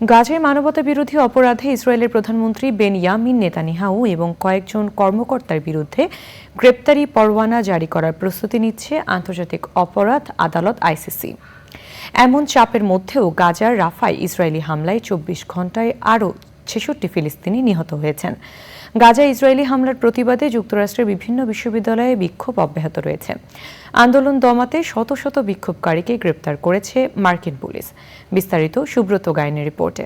গাজায় মানবতা বিরোধী অপরাধে ইসরায়েলের প্রধানমন্ত্রী বেন ইয়ামিন নেতানিয়াহু এবং কয়েকজন কর্মকর্তার বিরুদ্ধে গ্রেপ্তারি পরোয়ানা জারি করার প্রস্তুতি নিচ্ছে আন্তর্জাতিক অপরাধ আদালত আইসিসি। এমন চাপের মধ্যেও গাজার রাফায় ইসরায়েলি হামলায় চব্বিশ ঘন্টায় আরও ছেষট্টি ফিলিস্তিনি নিহত হয়েছেন। গাজায় ইসরায়েলি হামলার প্রতিবাদে যুক্তরাষ্ট্রের বিভিন্ন বিশ্ববিদ্যালয়ে বিক্ষোভ অব্যাহত রয়েছে। আন্দোলন দমাতে শত শত বিক্ষোভকারীকে গ্রেপ্তার করেছে মার্কিন পুলিশ। বিস্তারিত সুব্রত গায়নের রিপোর্টে।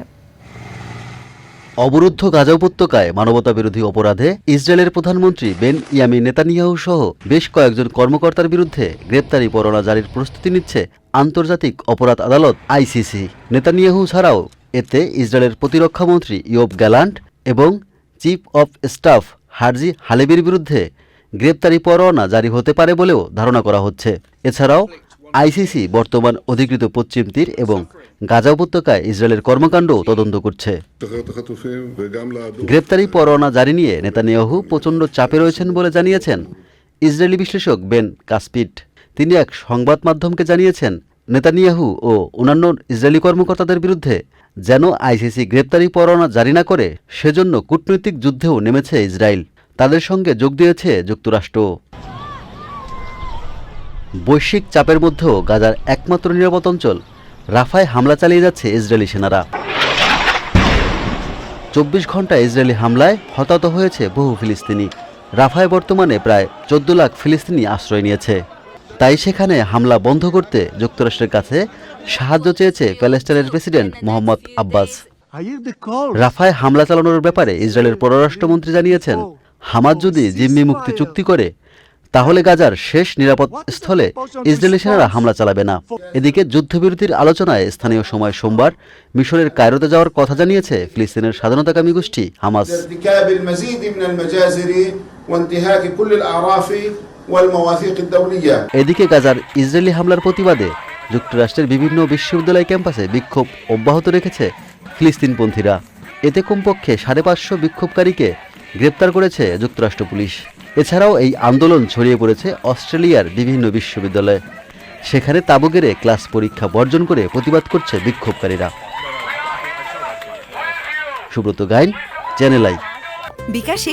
অবরুদ্ধ গাজা উপত্যকায় মানবতা বিরোধী অপরাধে ইসরায়েলের প্রধানমন্ত্রী বেন ইয়ামি নেতানিয়াহু সহ বেশ কয়েকজন কর্মকর্তার বিরুদ্ধে গ্রেপ্তারি পরোয়ানা জারির প্রস্তুতি নিচ্ছে আন্তর্জাতিক অপরাধ আদালত আইসিসি। নেতানিয়াহু ছাড়াও এতে ইসরায়েলের প্রতিরক্ষামন্ত্রী ইয়োব গ্যালান্ট এবং চিফ অফ স্টাফ হারজি হালেবির বিরুদ্ধে গ্রেপ্তারি পরোয়ানা জারি হতে পারে বলেও ধারণা করা হচ্ছে। এছাড়াও আইসিসি বর্তমান অধিকৃত পশ্চিম তীর এবং গাজা উপত্যকায় ইসরায়েলের কর্মকাণ্ডও তদন্ত করছে। গ্রেপ্তারি পরোয়ানা জারি নিয়ে নেতানিয়াহু প্রচণ্ড চাপে রয়েছেন বলে জানিয়েছেন ইসরায়েলি বিশ্লেষক বেন কাসপিট। তিনি এক সংবাদ মাধ্যমকে জানিয়েছেন নেতানিয়াহু ও অন্যান্য ইসরায়েলি কর্মকর্তাদের বিরুদ্ধে যেন আইসিসি গ্রেপ্তারি পরোয়ানা জারি না করে, সেজন্য কূটনৈতিক যুদ্ধেও নেমেছে ইসরায়েল। তাদের সঙ্গে যোগ দিয়েছে যুক্তরাষ্ট্র। বৈশ্বিক চাপের মধ্যেও গাজার একমাত্র নিরাপদ অঞ্চল, রাফায় হামলা চালিয়ে যাচ্ছে ইসরায়েলি সেনারা। চব্বিশ ঘণ্টা ইসরায়েলি হামলায় হতাহত হয়েছে বহু ফিলিস্তিনি। রাফায় বর্তমানে প্রায় চোদ্দ লাখ ফিলিস্তিনি আশ্রয় নিয়েছে। তাই সেখানে হামলা বন্ধ করতে যুক্তরাষ্ট্রের কাছে সাহায্য চেয়েছে প্যালেস্টাইনের প্রেসিডেন্ট মোহাম্মদ আব্বাস। রাফায় হামলা চালানোর ব্যাপারে ইসরায়েলের পররাষ্ট্রমন্ত্রী জানিয়েছেন হামাজ যদি জিম্মি মুক্তি চুক্তি করে, তাহলে গাজার শেষ নিরাপদ স্থলে ইসরায়েলি সেনারা হামলা চালাবে না। এদিকে যুদ্ধবিরতির আলোচনায় স্থানীয় সময় সোমবার মিশরের কায়রোতে যাওয়ার কথা জানিয়েছে ফিলিস্তিনের স্বাধীনতাকামী গোষ্ঠী হামাস। এদিকে গাজার ইসরায়েলি হামলার প্রতিবাদে যুক্তরাষ্ট্রের বিভিন্ন বিশ্ববিদ্যালয় ক্যাম্পাসে বিক্ষোভ অব্যাহত রেখেছে ফিলিস্তিনপন্থীরা। এতে কমপক্ষে সাড়ে পাঁচশো বিক্ষোভকারীকে গ্রেপ্তার করেছে যুক্তরাষ্ট্র পুলিশ। এছাড়াও এই আন্দোলন ছড়িয়ে পড়েছে অস্ট্রেলিয়ার বিভিন্ন বিশ্ববিদ্যালয়ে। সেখানে তাবুগেরে ক্লাস পরীক্ষা বর্জন করে প্রতিবাদ করছে বিক্ষোভকারীরা। Subrata Gain Channel I. বিকাশে